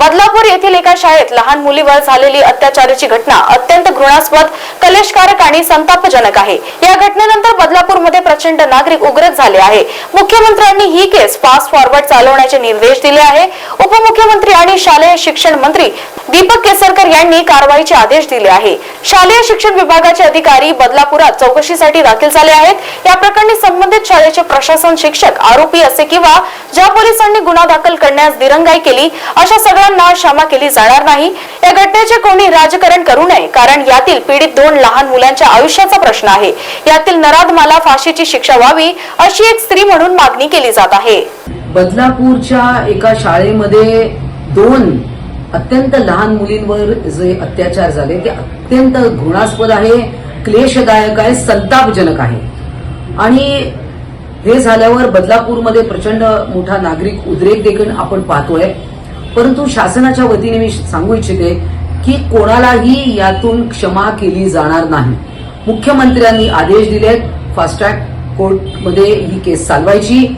बदलापूर येथील एका शाळेत लहान मुलीवर झालेली अत्याचाराची घटना अत्यंत घृणास्पद कलेशकारक आणि संतापजनक आहे. या घटनेनंतर बदलापूरमध्ये प्रचंड नागरिक उग्रत झाले आहे. मुख्यमंत्र्यांनी ही केस फास्ट फॉरवर्ड चालवण्याचे निर्देश दिले आहे. उपमुख्यमंत्री आणि शालेय शिक्षण मंत्री दीपक केसरकर यांनी कारवाईचे आदेश दिले आहे. शालेय शिक्षण विभागाचे अधिकारी बदलापुरात चौकशीसाठी दाखल झाले आहेत. या प्रकरणी संबंधित शाळेचे प्रशासन शिक्षक आरोपी असे किंवा ज्या पोलिसांनी गुन्हा दाखल करण्यास दिरंगाई केली अशा सगळ्यांना क्षमा केली जाणार नाही. या घटनेचे कोणी राजकारण करू नये कारण यातील पीडित दोन लहान मुलांच्या आयुष्याचा प्रश्न आहे. यातील नराधमाला फाशीची शिक्षा व्हावी अशी एक स्त्री म्हणून मागणी केली जात आहे. बदलापूरच्या एका शाळेमध्ये दोन अत्यंत लहान मुलींवर जे अत्याचार झाले ते अत्यंत घृणास्पद आहे क्लेशदायक आहे संतापजनक आहे. आणि हे झाल्यावर बदलापूरमध्ये प्रचंड मोठा नागरिक उद्रेक देखील आपण पाहतोय. परंतु शासनाच्या वतीने मी सांगू इच्छिते की कोणालाही यातून क्षमा केली जाणार नाही. मुख्यमंत्र्यांनी आदेश दिले फास्ट ट्रॅक कोर्टमध्ये ही केस चालवायची.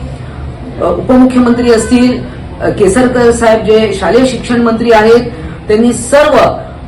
उपमुख्यमंत्री असतील केसरकर साहेब जे शालेय शिक्षण मंत्री आहेत त्यांनी सर्व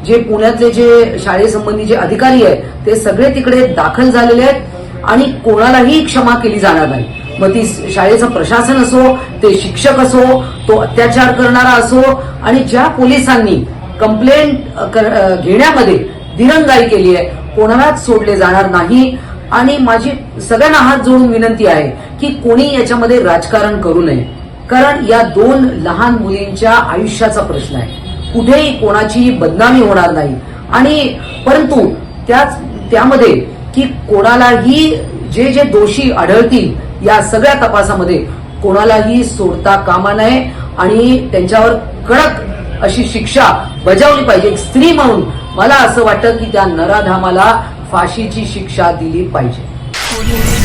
जे पुण्यातले जे शाळेसंबंधी जे अधिकारी आहेत ते सगळे तिकडे दाखल झालेले आहेत आणि कोणालाही क्षमा केली जाणार नाही. मग ती शाळेचं प्रशासन असो ते शिक्षक असो तो अत्याचार करणारा असो आणि ज्या पोलिसांनी कंप्लेंट घेण्यामध्ये दिरंगाई केली आहे कोणालाच सोडले जाणार नाही. आणि माझी सगळ्यांना हात जोडून विनंती आहे की कोणी याच्यामध्ये राजकारण करू नये. कारण या दोन लहान मुलींच्या आयुष्याचा प्रश्न आहे. कुठेही कोणाची बदनामी होणार नाही. आणि परंतु त्याच त्यामध्ये की कोणालाही जे जे दोषी आढळतील या सगळ्या तपासामध्ये कोणालाही सोडता कामा नये आणि त्यांच्यावर कडक अशी शिक्षा बजावली पाहिजे. एक स्त्री म्हणून मला असं वाटतं की त्या नराधामाला फाशीची शिक्षा दिली पाहिजे.